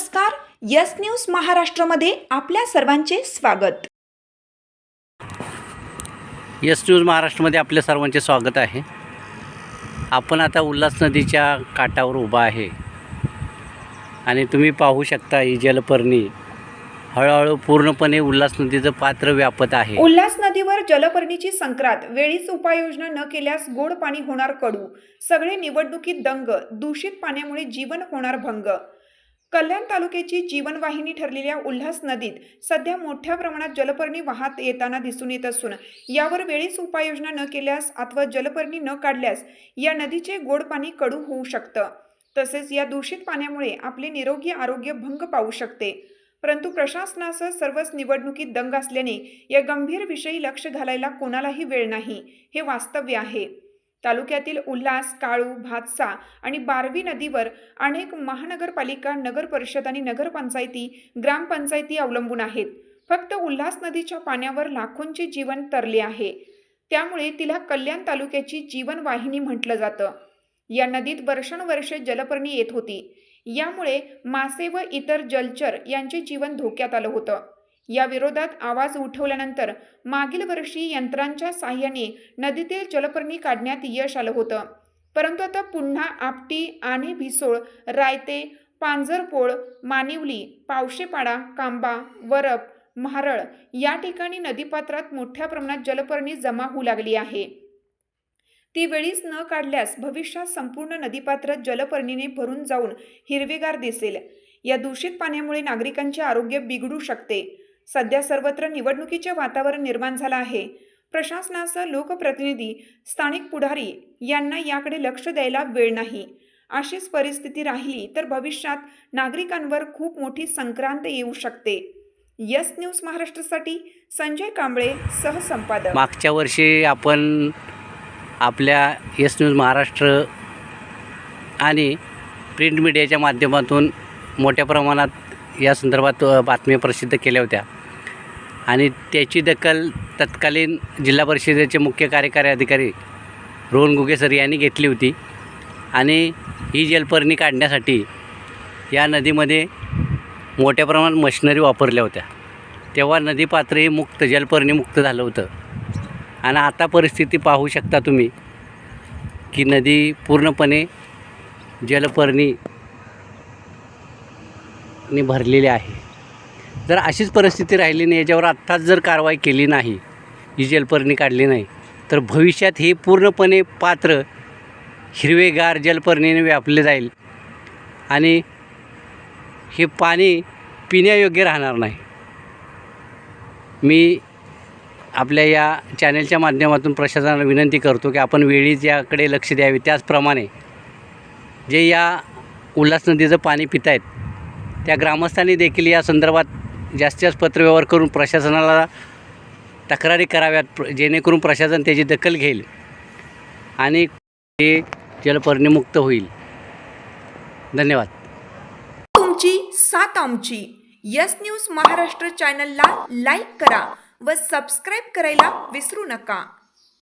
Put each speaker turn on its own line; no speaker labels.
नमस्कार yes news महाराष्ट्रामध्ये आपल्या सर्वांचे स्वागत.
यस न्यूज महाराष्ट्रामध्ये आपल्या सर्वांचे स्वागत आहे. आपण आता उल्हास नदीच्या काठावर उभा आहे. आणि तुम्ही पाहू शकता ही जलपर्णी हळूहळू पूर्णपणे उल्हास नदीचं पात्र व्यापत आहे.
उल्हास नदीवर जलपर्णीची संक्रांत वेळीच उपाययोजना न केल्यास गोड पाणी होणार कडू. सगळे निवडणुकीत दंग दूषित पाण्यामुळे जीवन होणार भंग. कल्याण तालुक्याची जीवनवाहिनी ठरलेल्या उल्हास नदीत सध्या मोठ्या प्रमाणात जलपर्णी वाहत येताना दिसून येत असून यावर वेळीच उपाययोजना न केल्यास अथवा जलपर्णी न काढल्यास या नदीचे गोड पाणी कडू होऊ शकतं. तसेच या दूषित पाण्यामुळे आपले निरोगी आरोग्य भंग पाहू शकते. परंतु प्रशासनासह सर्वच निवडणुकीत दंग असल्याने या गंभीर विषयी लक्ष घालायला कोणालाही वेळ नाही हे वास्तव्य आहे. तालुक्यातील उल्हास काळू भातसा आणि बारवी नदीवर अनेक महानगरपालिका नगर परिषद आणि नगरपंचायती ग्रामपंचायती अवलंबून आहेत. फक्त उल्हास नदीच्या पाण्यावर लाखोंचे जीवन तरले आहे. त्यामुळे तिला कल्याण तालुक्याची जीवनवाहिनी म्हटलं जातं. या नदीत वर्षानुवर्षे जलपर्णी येत होती. यामुळे मासे व इतर जलचर यांचे जीवन धोक्यात आलं होतं. या विरोधात आवाज उठवल्यानंतर मागील वर्षी यंत्रांच्या साह्याने नदीतील जलपर्णी काढण्यात यश आलं होतं. परंतु आता पुन्हा आपटी आणि भिसोळ रायते पांजरपोळ मानिवली पावशेपाडा कांबा वरप महारळ या ठिकाणी नदीपात्रात मोठ्या प्रमाणात जलपर्णी जमा होऊ लागली आहे. ती वेळीच न काढल्यास भविष्यात संपूर्ण नदीपात्र जलपर्णीने भरून जाऊन हिरवेगार दिसेल. या दूषित पाण्यामुळे नागरिकांचे आरोग्य बिघडू शकते. सध्या सर्वत्र निवडणुकीचे वातावरण निर्माण झालं आहे. प्रशासनासह लोकप्रतिनिधी स्थानिक पुढारी यांना याकडे लक्ष द्यायला वेळ नाही. अशीच परिस्थिती राहिली तर भविष्यात नागरिकांवर खूप मोठी संक्रांत येऊ शकते. यस न्यूज महाराष्ट्रासाठी संजय कांबळे सहसंपादक.
मागच्या वर्षी आपण आपल्या यस न्यूज महाराष्ट्र आणि प्रिंट मीडियाच्या माध्यमातून मोठ्या प्रमाणात या संदर्भात बातम्या प्रसिद्ध केल्या होत्या. आणि त्याची दखल तत्कालीन जिल्हा परिषदेचे मुख्य कार्यकारी अधिकारी रोहन गुगे सर यांनी घेतली होती. आणि ही जलपर्णी काढण्यासाठी या नदीमध्ये मोठ्या प्रमाणात मशिनरी वापरल्या होत्या. तेव्हा नदीपात्र हे मुक्त जलपर्णी मुक्त झालं होतं. आणि आता परिस्थिती पाहू शकता तुम्ही की नदी पूर्णपणे जलपर्णी भरलेली आहे. जर अशीच परिस्थिती राहिली नाही याच्यावर आत्ताच जर कारवाई केली नाही ही जलपर्णी काढली नाही तर भविष्यात हे पूर्णपणे पात्र हिरवेगार जलपर्णीने व्यापले जाईल. आणि हे पाणी पिण्यायोग्य राहणार नाही. मी आपल्या या चॅनलच्या माध्यमातून प्रशासनाला विनंती करतो की आपण वेळीच याकडे लक्ष द्यावे. त्याचप्रमाणे जे या उल्हास नदीचं पाणी पित आहेत त्या ग्रामस्थांनी देखील या संदर्भात जास्तीत जास्त पत्रव्यवहार करून प्रशासनाला तक्रारी कराव्यात जेणेकरून प्रशासन त्याची दखल घेईल आणि हे जलपर्णीमुक्त होईल. धन्यवाद.
तुमची सात आमची. यस न्यूज महाराष्ट्र चॅनलला लाईक करा व सबस्क्राईब करायला विसरू नका.